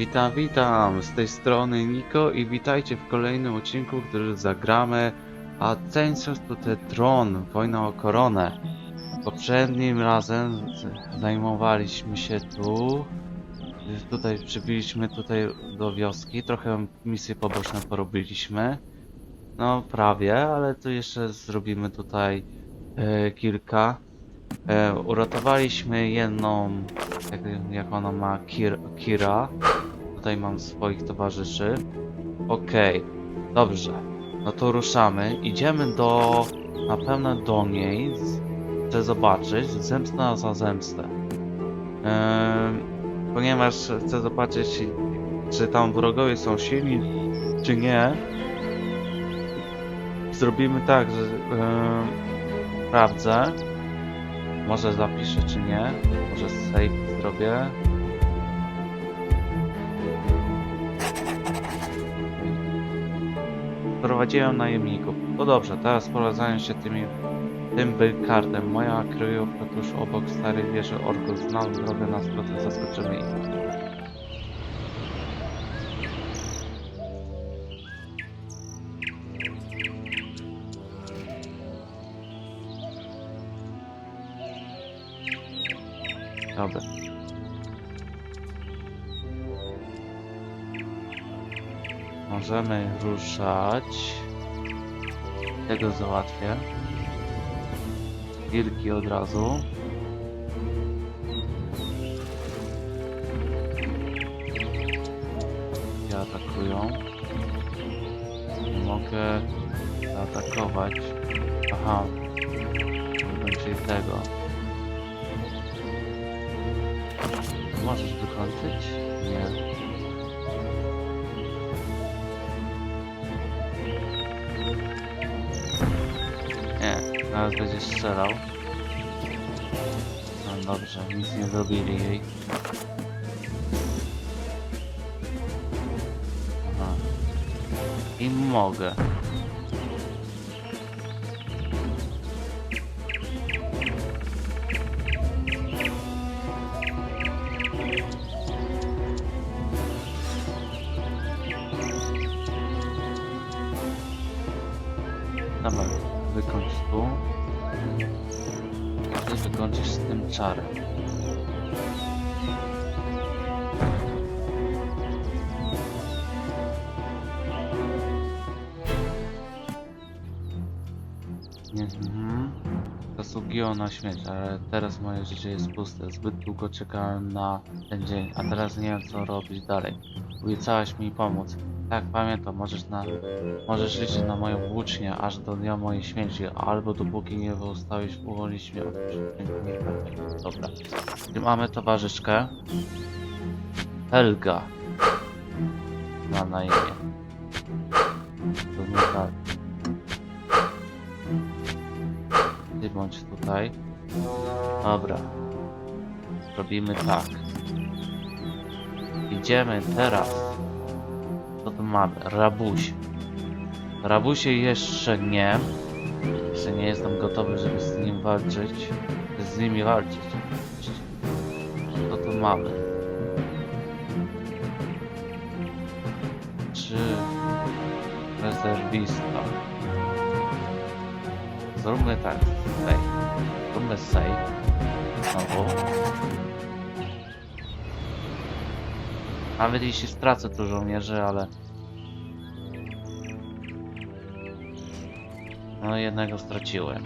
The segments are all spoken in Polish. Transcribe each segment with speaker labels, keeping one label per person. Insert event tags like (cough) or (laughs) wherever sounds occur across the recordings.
Speaker 1: Witam, witam, z tej strony Niko i witajcie w kolejnym odcinku, który zagramy Adventures to the Throne, Wojna o Koronę. Poprzednim razem zajmowaliśmy się tu, tutaj przybyliśmy tutaj do wioski, trochę misje poboczne porobiliśmy. No prawie, ale tu jeszcze zrobimy tutaj e, kilka. E, uratowaliśmy jedną, jak, jak ona ma, Kir, Kira. Tutaj mam swoich towarzyszy. Okej, dobrze. No to ruszamy. Idziemy do, na pewno do niej. Chcę zobaczyć. Zemsta za zemstę. Em, ponieważ chcę zobaczyć, czy tam wrogowie są silni, czy nie. Zrobimy tak, że em, sprawdzę. Może zapiszę, czy nie. Może save zrobię. Prowadziłem najemników. No dobrze, teraz sprowadzają się tymi, tym kartem. Moja kryjówka tuż obok starej wieży orków. Znam drogę na skróty, zaskoczymy ich. Możemy ruszać. Tego załatwię. Wilki od razu. I atakują. Nie mogę zaatakować. Aha. Będzie tego. Możesz wykończyć? Nie. Teraz będzie strzelał. No dobrze, nic nie zrobili jej. Aha. I mogę. Dobra, wykończ tu. Ty wykończysz z tym czarem. Mhm. Zasługiło na śmierć, ale teraz moje życie jest puste. Zbyt długo czekałem na ten dzień, a teraz nie wiem co robić dalej. Obiecałaś mi pomóc. Tak, pamiętam, możesz na Możesz liczyć na moją włócznię aż do dnia mojej śmierci, albo dopóki nie zostałeś uwolnić mnie od. Dobra. I mamy towarzyszkę. Helga. Ma na imię. To nie tak. Ty bądź tutaj. Dobra. Robimy tak. Idziemy teraz. Co tu mamy? Rabuś. Rabusie jeszcze nie. Jeszcze nie jestem gotowy, żeby z nim walczyć. Z nimi walczyć. Co tu mamy? Czy rezerwista? Zróbmy tak. Zróbmy save. Znowu. Nawet jeśli stracę tu żołnierzy, ale No jednego straciłem.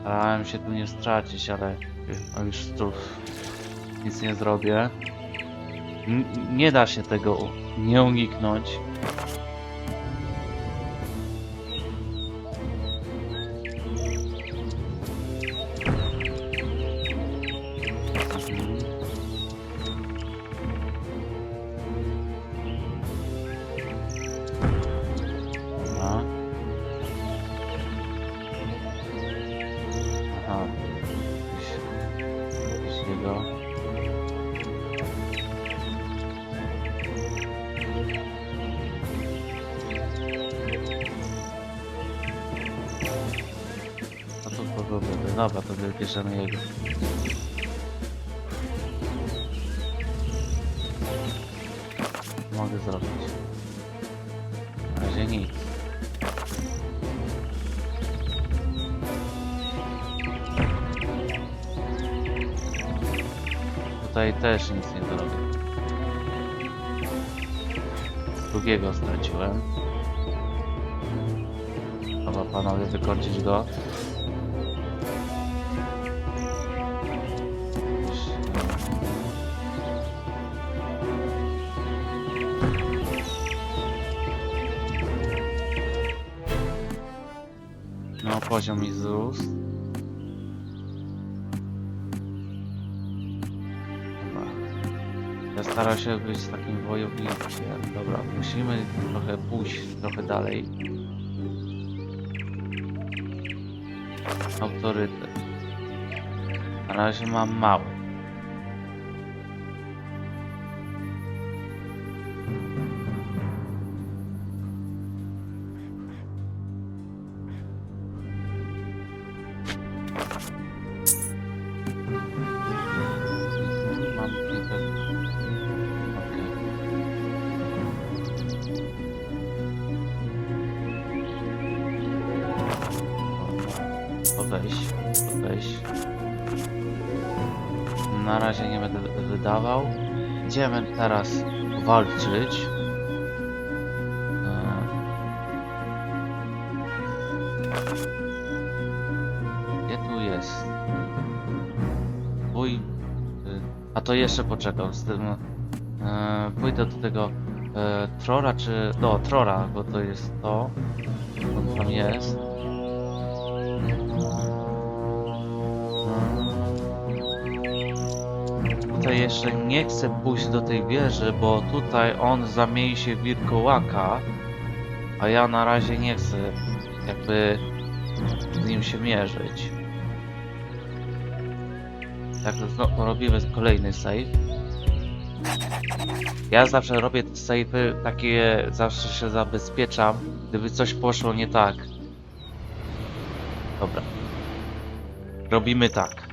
Speaker 1: Starałem się tu nie stracić, ale no już tu nic nie zrobię. N nie da się tego nie uniknąć. Jego. A to będę? Dobra, to wybierzemy jego. Też nic nie zrobię. Drugiego straciłem. Dobra, panowie, wykończyć go. No, poziom mi wzrósł. Ja staram się być takim wojownikiem. Dobra, musimy trochę pójść trochę dalej. Autorytet. Na razie mam mały. Na razie nie będę wy- wydawał. Idziemy teraz walczyć. E, Gdzie tu jest? Bój. y, A to jeszcze poczekam z tym. E, pójdę do tego e, Trora, czy. No, Trora, bo to jest to. On tam jest. Tutaj jeszcze nie chcę pójść do tej wieży, bo tutaj on zamieni się w wilkołaka, a ja na razie nie chcę jakby z nim się mierzyć. Tak, no, robimy kolejny save. Ja zawsze robię save'y takie, zawsze się zabezpieczam, gdyby coś poszło nie tak. Dobra. Robimy tak.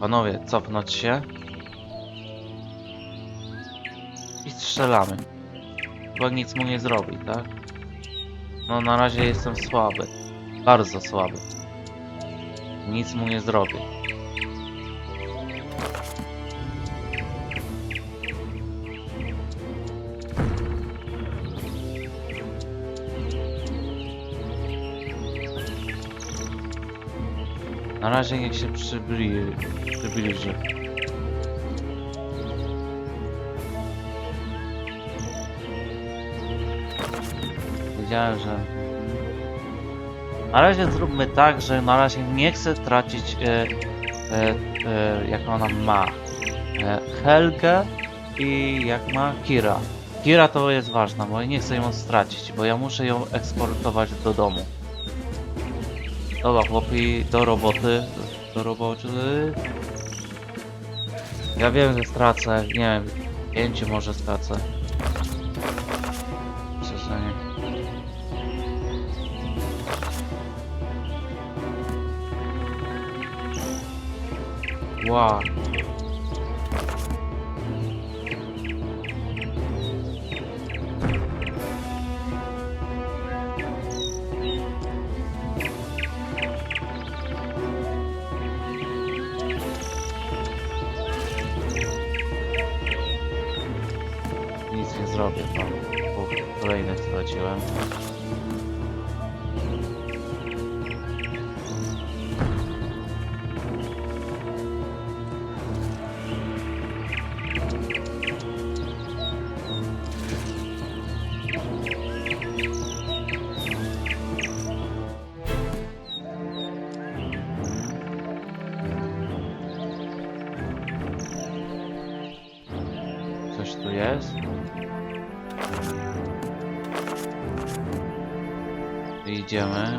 Speaker 1: Panowie, cofnąć się. I strzelamy. Chyba nic mu nie zrobi, tak? No na razie jestem słaby. Bardzo słaby. Nic mu nie zrobię. Na razie niech się przybli... przybliży. Wiedziałem, że... Na razie zróbmy tak, że na razie nie chcę tracić e, e, e, jak ona ma e, Helgę i jak ma Kira. Kira to jest ważna, bo nie chcę ją stracić, bo ja muszę ją eksportować do domu. Dobra, chłopi, do roboty. Do roboty. Ja wiem, że stracę. Nie wiem, pięcie może stracę. Szczerze nie. Wow. Zrobię. Dwóch kolejnych straciłem. Idziemy.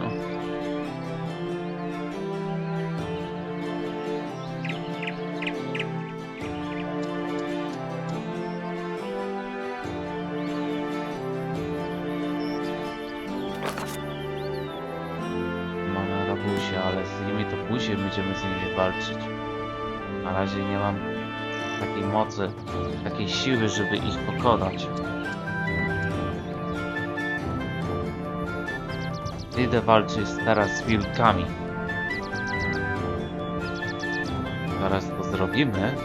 Speaker 1: Mamy rabusie, ale z nimi to później będziemy z nimi walczyć. Na razie nie mam takiej mocy, takiej siły, żeby ich pokonać. Idę walczyć teraz z wilkami. Zaraz to zrobimy.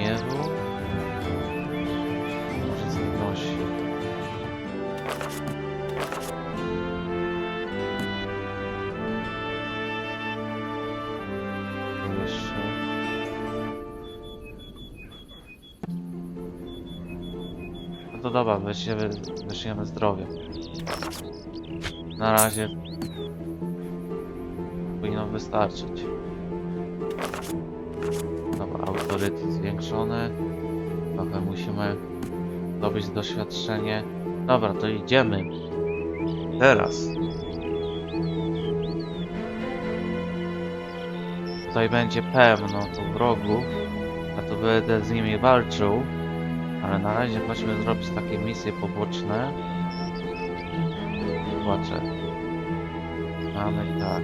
Speaker 1: Gniewu. Może. Jeszcze. No to dobra, weźmiemy, weźmiemy zdrowie. Na razie powinno wystarczyć. Autorytet zwiększony. Trochę musimy zdobyć doświadczenie. Dobra, to idziemy. Teraz. Tutaj będzie pełno tu wrogów, a to będę z nimi walczył. Ale na razie chodźmy zrobić takie misje poboczne. Zobaczę. Mamy tak.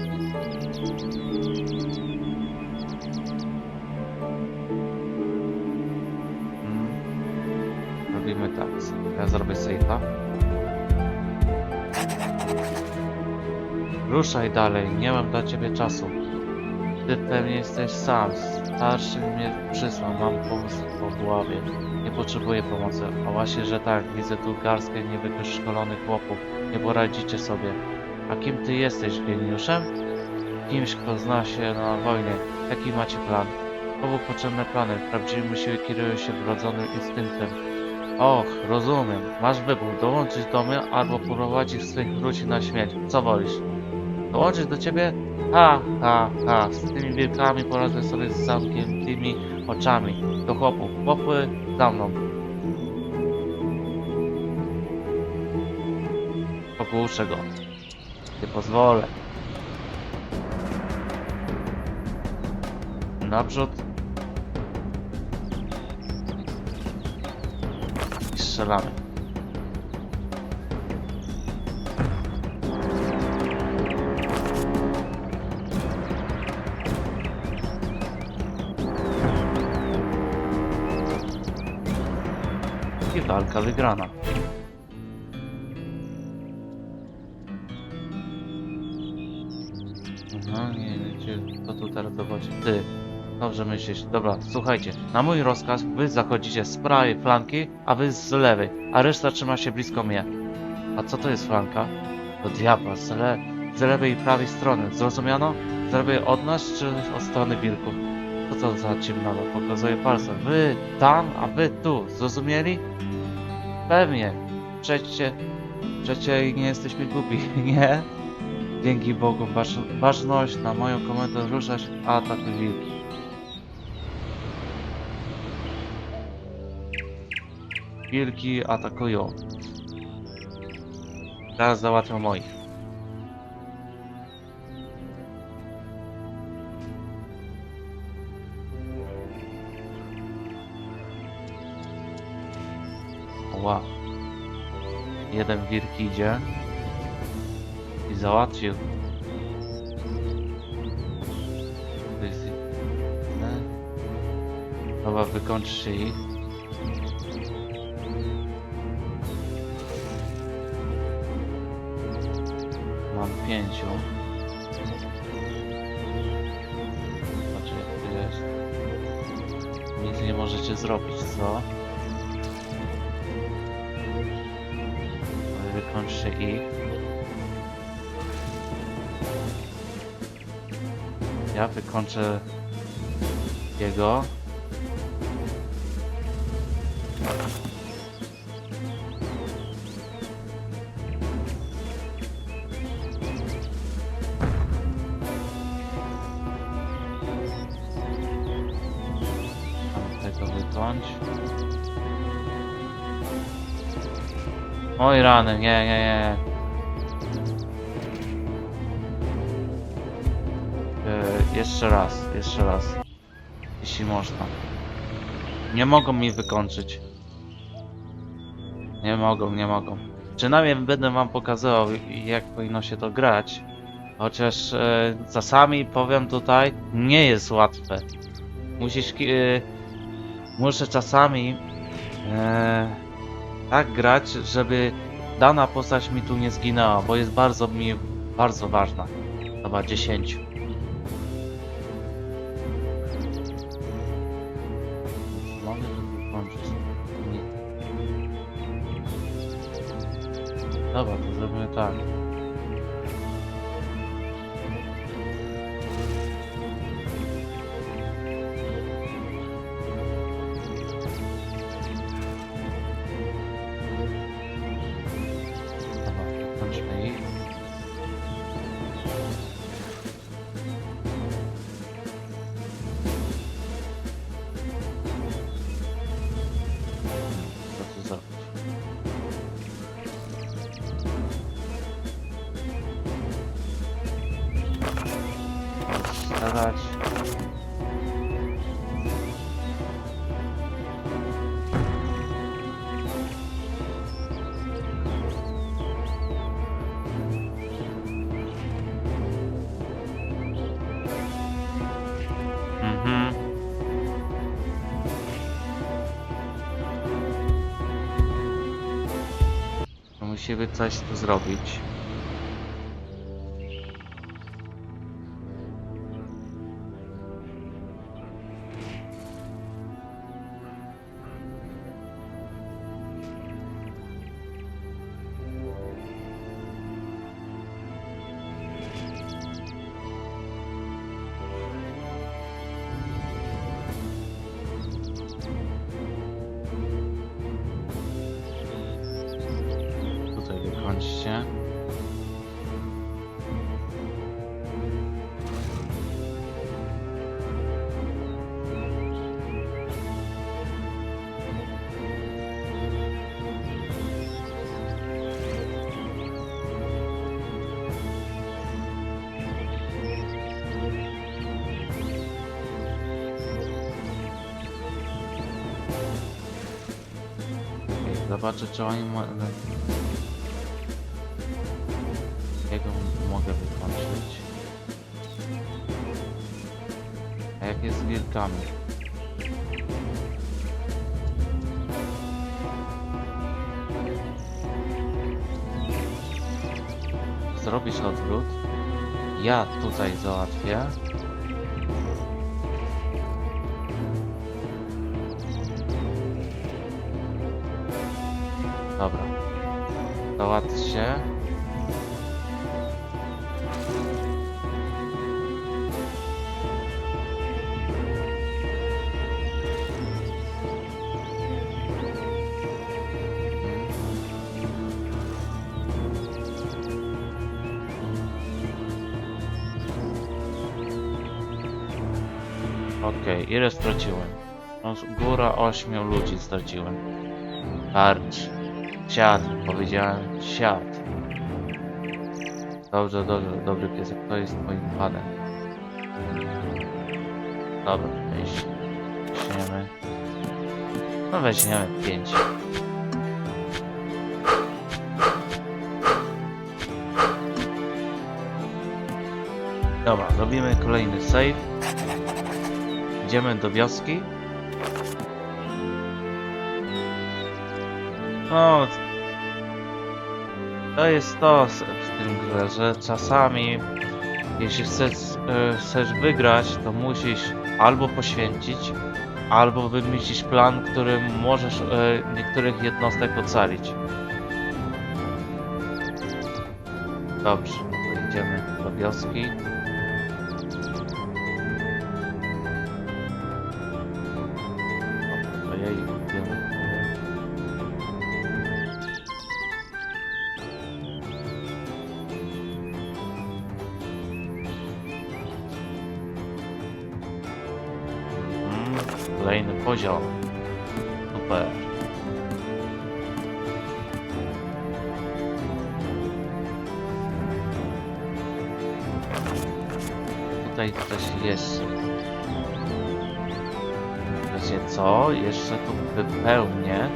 Speaker 1: Robimy tak. Ja zrobię safe'a. Ruszaj dalej, nie mam dla ciebie czasu. Ty pewnie jesteś sam. Starszy mnie przysłał, mam pomysł po głowie. Nie potrzebuję pomocy. A właśnie, że tak, widzę tu garstkę niewyszkolonych chłopów. Nie poradzicie sobie. A kim ty jesteś, geniuszem? Kimś, kto zna się na wojnie. Jaki macie plan? Komu potrzebne plany? Prawdziwe siły kierują się wrodzonym instynktem. Och, rozumiem. Masz wybór. Dołączyć do mnie albo prowadzić swych ludzi na śmierć. Co wolisz? Dołączyć do ciebie? Ha, ha, ha. Z tymi wilkami poradzę sobie z zamkniętymi oczami. Do chłopów. Chłopy za mną. Pogłuszę go. Nie pozwolę. Naprzód. Strzelamy. I walka wygrana. No nie wiecie, kto tu dowodzi. Ty. Dobrze myślisz. Dobra, słuchajcie. Na mój rozkaz wy zachodzicie z prawej flanki, a wy z lewej, a reszta trzyma się blisko mnie. A co to jest flanka? To diabła, z, le z lewej i prawej strony. Zrozumiano? Z lewej od nas, czy od strony wilków? Co to za ciemnowa? Pokazuję palcem. Wy tam, a wy tu. Zrozumieli? Pewnie. Przecie, przecie nie jesteśmy głupi, (laughs) nie? Dzięki Bogu, ważność na moją komendę ruszać, a atakuj wilki. Wilki atakują. Teraz załatwią moich. Wow. Jeden wilk idzie i załatwił. Dobra, wykończcie ich. Pięciu. Zobaczę jak to jest. Nic nie możecie zrobić, co? Wykończcie ich. Ja wykończę jego. Oj rany, nie, nie, nie. Yy, jeszcze raz, jeszcze raz. Jeśli można. Nie mogą mi wykończyć. Nie mogą, nie mogą. Przynajmniej będę wam pokazywał, jak powinno się to grać. Chociaż e, czasami, powiem tutaj, nie jest łatwe. Musisz... E, muszę czasami e, tak grać, żeby dana postać mi tu nie zginęła, bo jest bardzo mi, bardzo ważna. Chyba 10. Mogę to wykończyć. Nie. Dobra, to zrobimy tak. Starać. Mhm. Musimy coś tu zrobić. Tutaj wykończcie. Okej, Zobaczę, czy oni Zrobisz odwrót. Ja tutaj załatwię. Dobra. Załatw się. Okej, ile straciłem? No, góra ośmiu ludzi straciłem. Tarcz. Siad, powiedziałem siad. Dobrze, dobrze, dobry piesek, to jest twoim panem. Dobra, weź. Weźmiemy. No weźmiemy pięć. Dobra, robimy kolejny save. Idziemy do wioski. No, to jest to w tym grze, że czasami jeśli chcesz, e, chcesz wygrać, to musisz albo poświęcić, albo wymyślić plan, którym możesz e, niektórych jednostek ocalić. Dobrze, to idziemy do wioski. Tutaj coś jest. Wiecie co? Jeszcze tu wypełnię.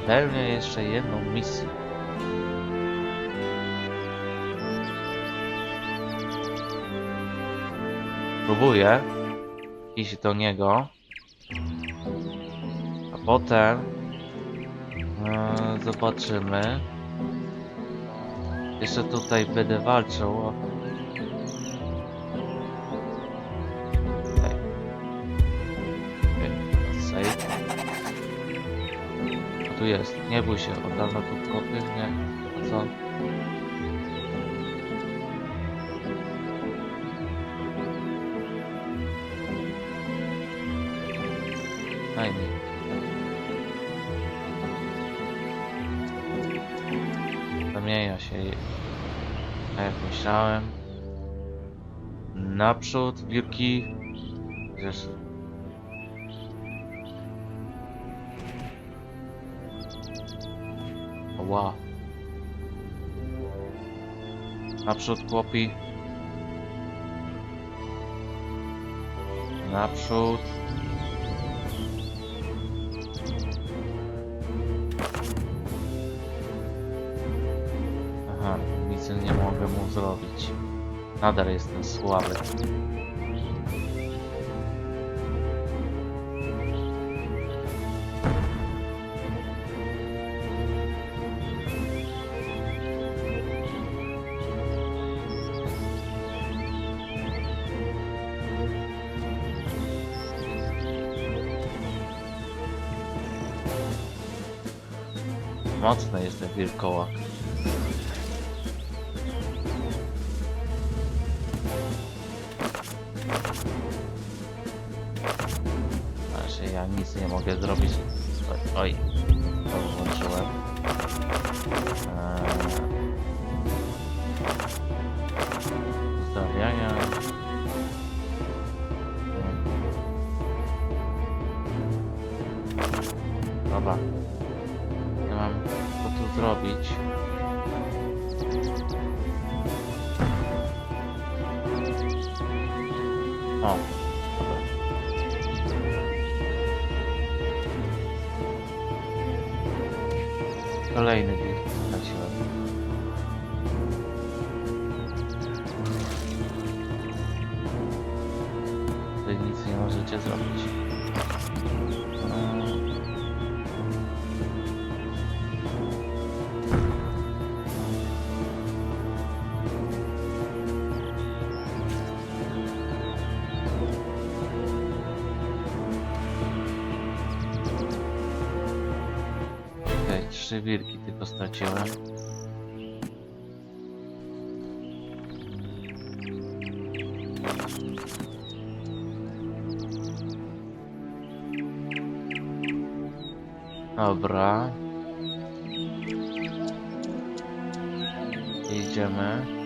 Speaker 1: Wypełnię jeszcze jedną misję. Próbuję iść do niego. A potem e, zobaczymy. Jeszcze tutaj będę walczył. Tu jest. Nie bój się. Od dawna tu kopy. Nie. A co? Fajnie. Zamienia się, tak jak myślałem. Naprzód, wilki. Gdzież... Ła. Naprzód, chłopi. Naprzód. Aha, nic nie mogę mu zrobić. Nadal jestem słaby. Mocny jest ten wilkołak. Znaczy ja nic nie mogę zrobić. Oj, oj. to włączyłem. Eee... Dobra. Zrobić. O, trzy wilki tylko straciłem. Dobra. Idziemy.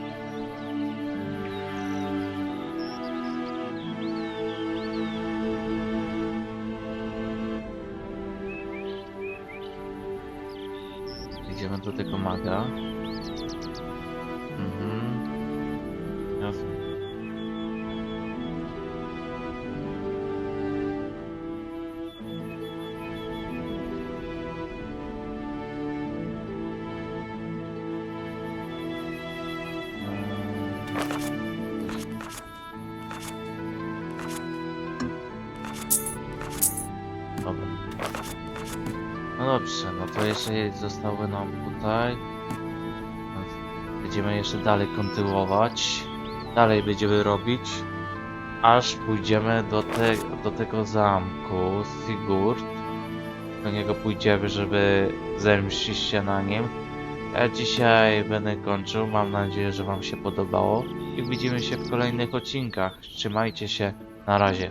Speaker 1: Dobrze, no to jeszcze zostały nam tutaj. Będziemy jeszcze dalej kontynuować. Dalej będziemy robić. Aż pójdziemy do, te, do tego zamku Sigurd. Do niego pójdziemy, żeby zemścić się na nim. Ja dzisiaj będę kończył. Mam nadzieję, że Wam się podobało. I widzimy się w kolejnych odcinkach. Trzymajcie się. Na razie.